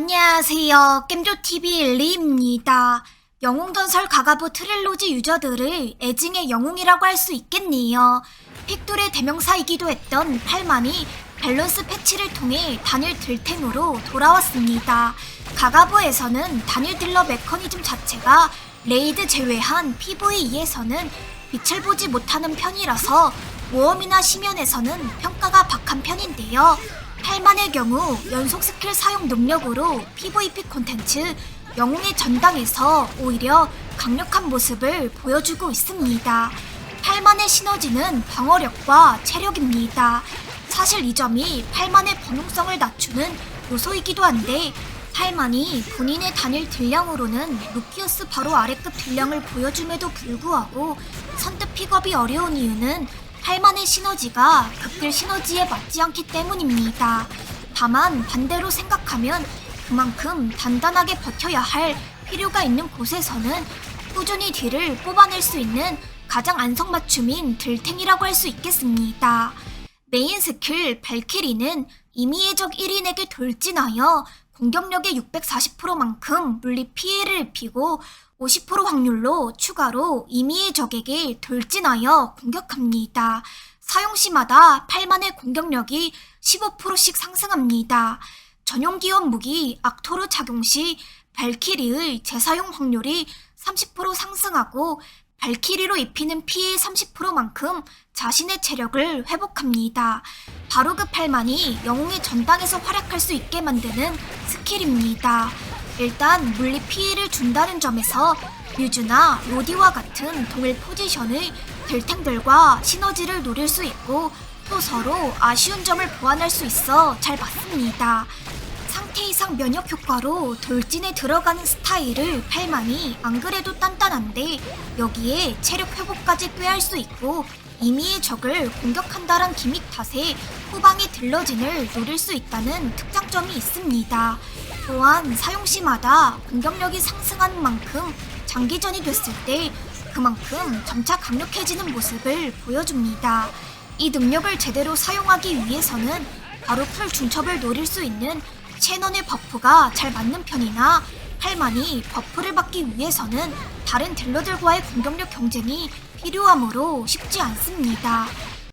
안녕하세요. 겜조TV 엘리입니다. 영웅전설 가가부 트릴로지 유저들을 애증의 영웅이라고 할 수 있겠네요. 픽돌의 대명사이기도 했던 팔만이 밸런스 패치를 통해 단일 딜템으로 돌아왔습니다. 가가부에서는 단일 딜러 메커니즘 자체가 레이드 제외한 PVE에서는 빛을 보지 못하는 편이라서 모험이나 심연에서는 평가가 박한 편인데요. 8만의 경우 연속 스킬 사용 능력으로 PVP 콘텐츠 영웅의 전당에서 오히려 강력한 모습을 보여주고 있습니다. 8만의 시너지는 방어력과 체력입니다. 사실 이 점이 8만의 범용성을 낮추는 요소이기도 한데 8만이 본인의 단일 딜량으로는 루키우스 바로 아래급 딜량을 보여줌에도 불구하고 선뜻 픽업이 어려운 이유는 8만의 시너지가 극딜 시너지에 맞지 않기 때문입니다. 다만 반대로 생각하면 그만큼 단단하게 버텨야 할 필요가 있는 곳에서는 꾸준히 딜을 뽑아낼 수 있는 가장 안성맞춤인 딜탱이라고 할 수 있겠습니다. 메인 스킬 발키리는 이미의 적 1인에게 돌진하여 공격력의 640%만큼 물리 피해를 입히고 50% 확률로 추가로 이미의 적에게 돌진하여 공격합니다. 사용 시마다 8만의 공격력이 15%씩 상승합니다. 전용 기원 무기 악토르 착용 시 발키리의 재사용 확률이 30% 상승하고 발키리로 입히는 피해 30%만큼 자신의 체력을 회복합니다. 바로 그 팔만이 영웅의 전당에서 활약할 수 있게 만드는 스킬입니다. 일단 물리 피해를 준다는 점에서 뮤즈나 로디와 같은 동일 포지션의 델탱들과 시너지를 노릴 수 있고 또 서로 아쉬운 점을 보완할 수 있어 잘 맞습니다. 상태 이상 면역 효과로 돌진에 들어가는 스타일을 팔만이 안 그래도 단단한데 여기에 체력 회복까지 꾀할 수 있고 이미의 적을 공격한다란 기믹 탓에 후방의 딜러진을 노릴 수 있다는 특장점이 있습니다. 또한 사용 시마다 공격력이 상승하는 만큼 장기전이 됐을 때 그만큼 점차 강력해지는 모습을 보여줍니다. 이 능력을 제대로 사용하기 위해서는 바로 풀 중첩을 노릴 수 있는 채널의 버프가 잘 맞는 편이나 할만이 버프를 받기 위해서는 다른 딜러들과의 공격력 경쟁이 필요하므로 쉽지 않습니다.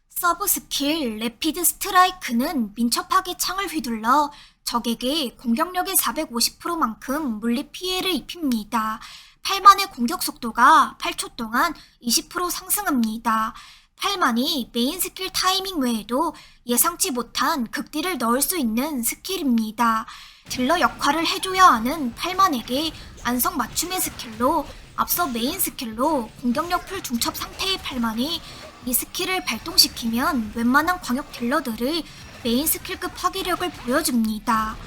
서브 스킬 레피드 스트라이크는 민첩하게 창을 휘둘러 적에게 공격력의 450%만큼 물리 피해를 입힙니다. 8만의 공격 속도가 8초 동안 20% 상승합니다. 8만이 메인 스킬 타이밍 외에도 예상치 못한 극딜을 넣을 수 있는 스킬입니다. 딜러 역할을 해줘야 하는 8만에게 안성 맞춤의 스킬로 앞서 메인 스킬로 공격력 풀 중첩 상태의 8만이 이 스킬을 발동시키면 웬만한 광역 딜러들의 메인 스킬급 파괴력을 보여줍니다.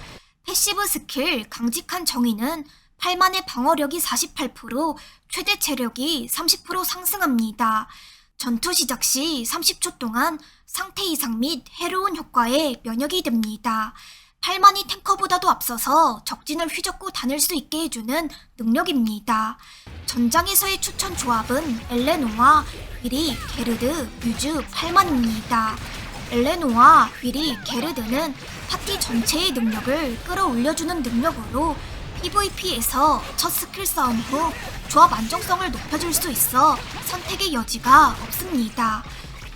패시브 스킬 강직한 정의는 8만의 방어력이 48%, 최대 체력이 30% 상승합니다. 전투 시작 시 30초 동안 상태 이상 및 해로운 효과에 면역이 됩니다. 8만이 탱커보다도 앞서서 적진을 휘젓고 다닐 수 있게 해주는 능력입니다. 전장에서의 추천 조합은 엘레노와 휘리, 게르드, 뮤즈, 8만입니다. 엘레노와 휘리, 게르드는 파티 전체의 능력을 끌어올려주는 능력으로 PVP에서 첫 스킬 싸움 후 조합 안정성을 높여줄 수 있어 선택의 여지가 없습니다.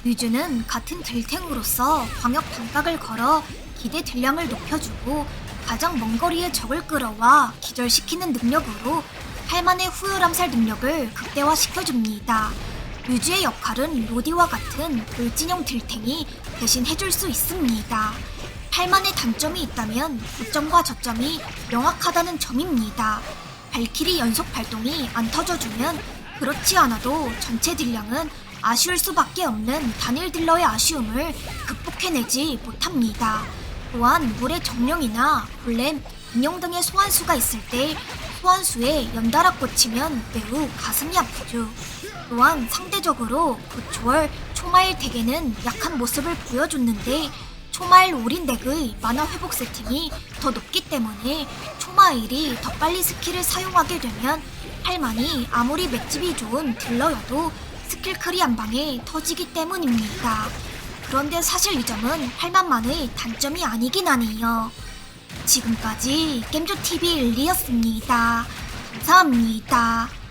뮤즈는 같은 딜탱으로서 광역 반각을 걸어 기대 딜량을 높여주고 가장 먼 거리의 적을 끌어와 기절시키는 능력으로 8만의 후열 암살 능력을 극대화시켜줍니다. 뮤즈의 역할은 로디와 같은 돌진형 딜탱이 대신 해줄 수 있습니다. 8만의 단점이 있다면 고점과 저점이 명확하다는 점입니다. 발키리 연속 발동이 안 터져주면 그렇지 않아도 전체 딜량은 아쉬울 수밖에 없는 단일 딜러의 아쉬움을 극복해내지 못합니다. 또한 물의 정령이나 골렘, 인형 등의 소환수가 있을 때 소환수에 연달아 꽂히면 매우 가슴이 아프죠. 또한 상대적으로 고초월, 초마일 덱에는 약한 모습을 보여줬는데 초마일 올인덱의 만화 회복 세팅이 더 높기 때문에 초마일이 더 빨리 스킬을 사용하게 되면 할만이 아무리 맷집이 좋은 딜러여도 스킬 크리 한 방에 터지기 때문입니다. 그런데 사실 이 점은 할만만의 단점이 아니긴 하네요. 지금까지 겜조TV 일리였습니다. 감사합니다.